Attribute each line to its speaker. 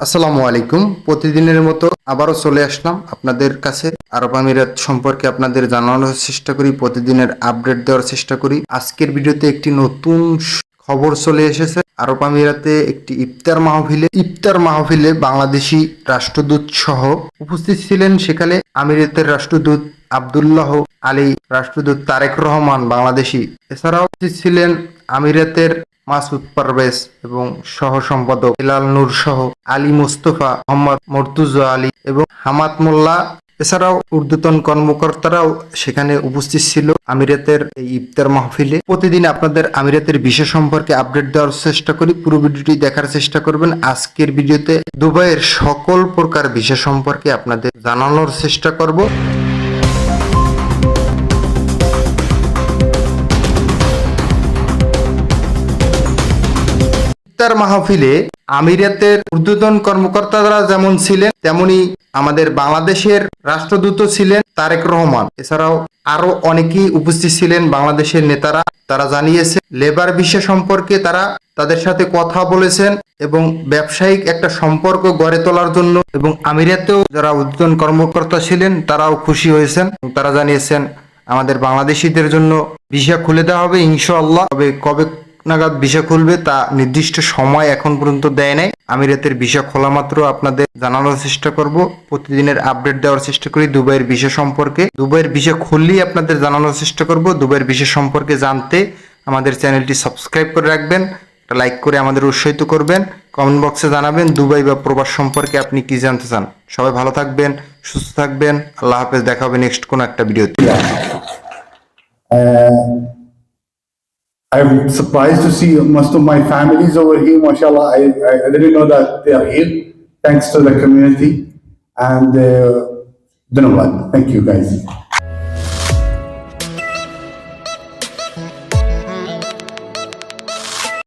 Speaker 1: আসসালামু আলাইকুম। প্রতিদিনের মতো আবারও চলে আসলাম আপনাদের কাছে। আরব আমিরাত সম্পর্কে আপনাদের জানানোর চেষ্টা করি, প্রতিদিনের আপডেট দেওয়ার চেষ্টা করি। আজকের ভিডিওতে একটি নতুন খবর চলে এসেছে। আরব আমিরাতে একটি ইফতার মাহফিলে ইফতার মাহফিলে বাংলাদেশি রাষ্ট্রদূত সহ উপস্থিত ছিলেন সেখানে আমিরাতের রাষ্ট্রদূত আবদুল্লাহ আলী, রাষ্ট্রদূত তারেক রহমান বাংলাদেশি। এছাড়াও ছিলেন আমিরাতের মাসুদ পারভেজ এবং সহ সম্পাদক হেলাল নূর সহ আলী মুস্তফা, মোহাম্মদ মর্তুজা আলী এবং হামাদ মোল্লা। এছাড়াও ঊর্ধ্বতন কর্মকর্তারাও সেখানে উপস্থিত ছিল আমিরাতের এই ইফতার মাহফিলে। প্রতিদিন আপনাদের আমিরাতের বিষয় সম্পর্কে আপডেট দেওয়ার চেষ্টা করি। পুরো ভিডিওটি দেখার চেষ্টা করবেন। আজকের ভিডিওতে দুবাইয়ের সকল প্রকার বিষয় সম্পর্কে আপনাদের জানানোর চেষ্টা করব। ইফতার মাহফিলে আমিরাতের ঊর্ধ্বতন কর্মকর্তারা যেমন ছিলেন, তেমনি আমাদের বাংলাদেশের রাষ্ট্রদূত ছিলেন তারেক রহমান। এছাড়াও আরও অনেকেই উপস্থিত ছিলেন বাংলাদেশের নেতারা। তারা জানিয়েছে লেবার বিষয় সম্পর্কে তারা তাদের সাথে কথা বলেছেন এবং ব্যবসায়িক একটা সম্পর্ক গড়ে তোলার জন্য এবং আমিরাতেও যারা ঊর্ধ্বতন কর্মকর্তা ছিলেন, তারাও খুশি হয়েছেন। তারা জানিয়েছেন, আমাদের বাংলাদেশিদের জন্য ভিসা খুলে দেওয়া হবে ইনশাআল্লাহ। তবে কবে নাগাদ ভিসা খুলবে তা নির্দিষ্ট সময় এখন পর্যন্ত দেয় নাই। আমিরাতের ভিসা খোলা মাত্র আপনাদের জানানোর চেষ্টা করব। প্রতিদিনের আপডেট দেওয়ার চেষ্টা করি দুবাইয়ের ভিসা সম্পর্কে। দুবাইয়ের ভিসা খুললেই আপনাদের জানানোর চেষ্টা করব। দুবাইয়ের ভিসা সম্পর্কে জানতে আমাদের চ্যানেলটি সাবস্ক্রাইব করে রাখবেন। একটা লাইক করে আমাদের উৎসাহিত করবেন। কমেন্ট বক্সে জানাবেন দুবাই বা প্রবাস সম্পর্কে আপনি কি জানতে চান। সবাই ভালো থাকবেন, সুস্থ থাকবেন। আল্লাহ হাফেজ, দেখা হবে নেক্সট কোনো একটা ভিডিওতে।
Speaker 2: I'm surprised to see most of my families over here. MashaAllah, I, I, didn't know that they are here. Thanks to the community and uh, Dhanabad. Thank you guys.